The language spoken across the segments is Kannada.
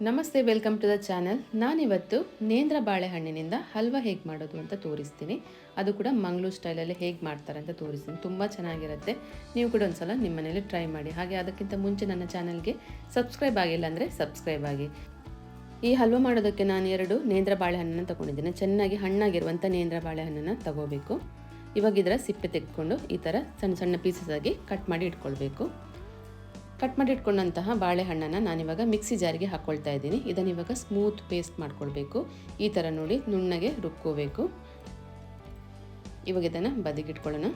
ನಮಸ್ತೆ ವೆಲ್ಕಮ್ ಟು ದ ಚಾನಲ್ ನಾನಿವತ್ತು ನೇಂದ್ರ ಬಾಳೆಹಣ್ಣಿನಿಂದ ಹಲ್ವಾ ಹೇಗೆ ಮಾಡೋದು ಅಂತ ತೋರಿಸ್ತೀನಿ. ಅದು ಕೂಡ ಮಂಗಳೂರು ಸ್ಟೈಲಲ್ಲಿ ಹೇಗೆ ಮಾಡ್ತಾರೆ ಅಂತ ತೋರಿಸ್ತೀನಿ. ತುಂಬ ಚೆನ್ನಾಗಿರುತ್ತೆ. ನೀವು ಕೂಡ ಒಂದ್ಸಲ ನಿಮ್ಮ ಮನೇಲಿ ಟ್ರೈ ಮಾಡಿ. ಹಾಗೆ ಅದಕ್ಕಿಂತ ಮುಂಚೆ ನನ್ನ ಚಾನಲ್ಗೆ ಸಬ್ಸ್ಕ್ರೈಬ್ ಆಗಿಲ್ಲ ಅಂದರೆ ಸಬ್ಸ್ಕ್ರೈಬ್ ಆಗಿ. ಈ ಹಲ್ವಾ ಮಾಡೋದಕ್ಕೆ ನಾನು ಎರಡು ನೇಂದ್ರ ಬಾಳೆಹಣ್ಣನ್ನು ತೊಗೊಂಡಿದ್ದೀನಿ. ಚೆನ್ನಾಗಿ ಹಣ್ಣಾಗಿರುವಂಥ ನೇಂದ್ರ ಬಾಳೆಹಣ್ಣನ್ನು ತಗೋಬೇಕು. ಇವಾಗ ಸಿಪ್ಪೆ ತೆಗೆದುಕೊಂಡು ಈ ಥರ ಸಣ್ಣ ಸಣ್ಣ ಪೀಸಸ್ ಆಗಿ ಕಟ್ ಮಾಡಿ ಇಟ್ಕೊಳ್ಬೇಕು. ಕಟ್ ಮಾಡಿ ಇಟ್ಕೊಂಡಂತಹ ಬಾಳೆಹಣ್ಣನ್ನು ನಾನಿವಾಗ ಮಿಕ್ಸಿ ಜಾರಿಗೆ ಹಾಕ್ಕೊಳ್ತಾ ಇದ್ದೀನಿ. ಇದನ್ನು ಇವಾಗ ಸ್ಮೂತ್ ಪೇಸ್ಟ್ ಮಾಡ್ಕೊಳ್ಬೇಕು. ಈ ಥರ ನೋಡಿ ನುಣ್ಣಗೆ ರುಬ್ಕೋಬೇಕು. ಇವಾಗ ಇದನ್ನು ಬದಿಗಿಟ್ಕೊಳ್ಳೋಣ.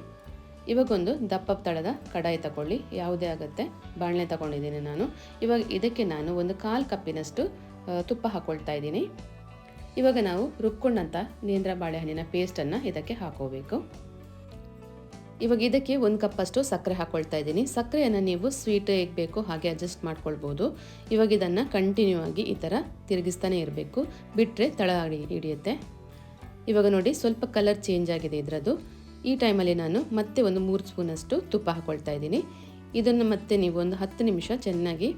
ಇವಾಗೊಂದು ದಪ್ಪ ತಳದ ಕಡಾಯಿ ತಗೊಳ್ಳಿ ಯಾವುದೇ ಆಗುತ್ತೆ. ಬಾಣಲೆ ತಗೊಂಡಿದ್ದೀನಿ ನಾನು. ಇವಾಗ ಇದಕ್ಕೆ ನಾನು ಒಂದು ಕಾಲು ಕಪ್ಪಿನಷ್ಟು ತುಪ್ಪ ಹಾಕ್ಕೊಳ್ತಾ ಇದ್ದೀನಿ. ಇವಾಗ ನಾವು ರುಬ್ಕೊಂಡಂಥ ನೇಂದ್ರ ಬಾಳೆಹಣ್ಣಿನ ಪೇಸ್ಟನ್ನು ಇದಕ್ಕೆ ಹಾಕೋಬೇಕು. ಇವಾಗ ಇದಕ್ಕೆ ಒಂದು ಕಪ್ಪಷ್ಟು ಸಕ್ಕರೆ ಹಾಕ್ಕೊಳ್ತಾ ಇದ್ದೀನಿ. ಸಕ್ಕರೆಯನ್ನು ನೀವು ಸ್ವೀಟ್ ಹೇಗೆ ಬೇಕೋ ಹಾಗೆ ಅಡ್ಜಸ್ಟ್ ಮಾಡ್ಕೊಳ್ಬೋದು. ಇವಾಗ ಇದನ್ನು ಕಂಟಿನ್ಯೂ ಆಗಿ ಈ ಥರ ತಿರುಗಿಸ್ತಾನೆ ಇರಬೇಕು. ಬಿಟ್ಟರೆ ತಳ ಹಿಡಿ, ಹಿಡಿಯುತ್ತೆ. ಇವಾಗ ನೋಡಿ ಸ್ವಲ್ಪ ಕಲರ್ ಚೇಂಜ್ ಆಗಿದೆ ಇದರದ್ದು. ಈ ಟೈಮಲ್ಲಿ ನಾನು ಮತ್ತೆ ಒಂದು ಮೂರು ಸ್ಪೂನಷ್ಟು ತುಪ್ಪ ಹಾಕ್ಕೊಳ್ತಾ ಇದ್ದೀನಿ. ಇದನ್ನು ಮತ್ತೆ ನೀವು ಒಂದು ಹತ್ತು ನಿಮಿಷ ಚೆನ್ನಾಗಿ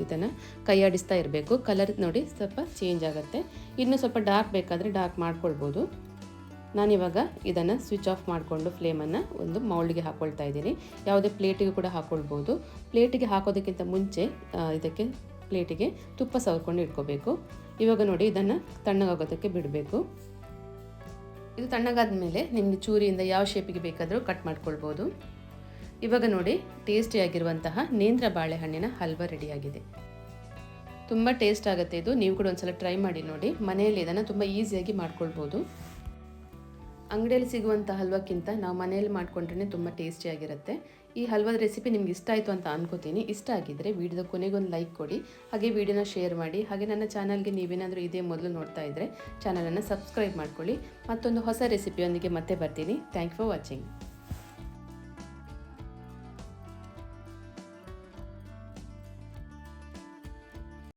ಇದನ್ನು ಕೈಯಾಡಿಸ್ತಾ ಇರಬೇಕು. ಕಲರ್ ನೋಡಿ ಸ್ವಲ್ಪ ಚೇಂಜ್ ಆಗುತ್ತೆ. ಇನ್ನು ಸ್ವಲ್ಪ ಡಾರ್ಕ್ ಬೇಕಾದರೆ ಡಾರ್ಕ್ ಮಾಡ್ಕೊಳ್ಬೋದು. ನಾನಿವಾಗ ಇದನ್ನು ಸ್ವಿಚ್ ಆಫ್ ಮಾಡಿಕೊಂಡು ಫ್ಲೇಮನ್ನು ಒಂದು ಮೌಲ್ಡ್ಗೆ ಹಾಕ್ಕೊಳ್ತಾ ಇದ್ದೀನಿ. ಯಾವುದೇ ಪ್ಲೇಟಿಗೆ ಕೂಡ ಹಾಕ್ಕೊಳ್ಬೋದು ಪ್ಲೇಟಿಗೆ ಹಾಕೋದಕ್ಕಿಂತ ಮುಂಚೆ ಇದಕ್ಕೆ ಪ್ಲೇಟಿಗೆ ತುಪ್ಪ ಸವರ್ಕೊಂಡು ಇಟ್ಕೋಬೇಕು. ಇವಾಗ ನೋಡಿ ಇದನ್ನು ತಣ್ಣಗಾಗೋದಕ್ಕೆ ಬಿಡಬೇಕು. ಇದು ತಣ್ಣಗಾದ ಮೇಲೆ ನಿಮಗೆ ಚೂರಿಯಿಂದ ಯಾವ ಶೇಪಿಗೆ ಬೇಕಾದರೂ ಕಟ್ ಮಾಡ್ಕೊಳ್ಬೋದು. ಇವಾಗ ನೋಡಿ ಟೇಸ್ಟಿಯಾಗಿರುವಂತಹ ನೇಂದ್ರ ಬಾಳೆಹಣ್ಣಿನ ಹಲ್ವಾ ರೆಡಿಯಾಗಿದೆ. ತುಂಬ ಟೇಸ್ಟ್ ಆಗುತ್ತೆ ಇದು. ನೀವು ಕೂಡ ಒಂದ್ಸಲ ಟ್ರೈ ಮಾಡಿ ನೋಡಿ. ಮನೆಯಲ್ಲಿ ಇದನ್ನು ತುಂಬ ಈಸಿಯಾಗಿ ಮಾಡ್ಕೊಳ್ಬೋದು. ಅಂಗಡಿಯಲ್ಲಿ ಸಿಗುವಂಥ ಹಲ್ವಕ್ಕಿಂತ ನಾವು ಮನೆಯಲ್ಲಿ ಮಾಡ್ಕೊಂಡ್ರೆ ತುಂಬ ಟೇಸ್ಟಿಯಾಗಿರುತ್ತೆ ಈ ಹಲ್ವದ ರೆಸಿಪಿ ನಿಮ್ಗೆ ಇಷ್ಟ ಆಯಿತು ಅಂತ ಅನ್ಕೋತೀನಿ. ಇಷ್ಟ ಆಗಿದ್ದರೆ ವಿಡಿಯೋದ ಕೊನೆಗೊಂದು ಲೈಕ್ ಕೊಡಿ. ಹಾಗೆ ವಿಡಿಯೋನ ಶೇರ್ ಮಾಡಿ. ಹಾಗೆ ನನ್ನ ಚಾನಲ್ಗೆ ನೀವೇನಾದರೂ ಇದೇ ಮೊದಲು ನೋಡ್ತಾ ಇದ್ದರೆ ಚಾನಲನ್ನು ಸಬ್ಸ್ಕ್ರೈಬ್ ಮಾಡ್ಕೊಳ್ಳಿ. ಮತ್ತೊಂದು ಹೊಸ ರೆಸಿಪಿಯೊಂದಿಗೆ ಮತ್ತೆ ಬರ್ತೀನಿ. Thank for watching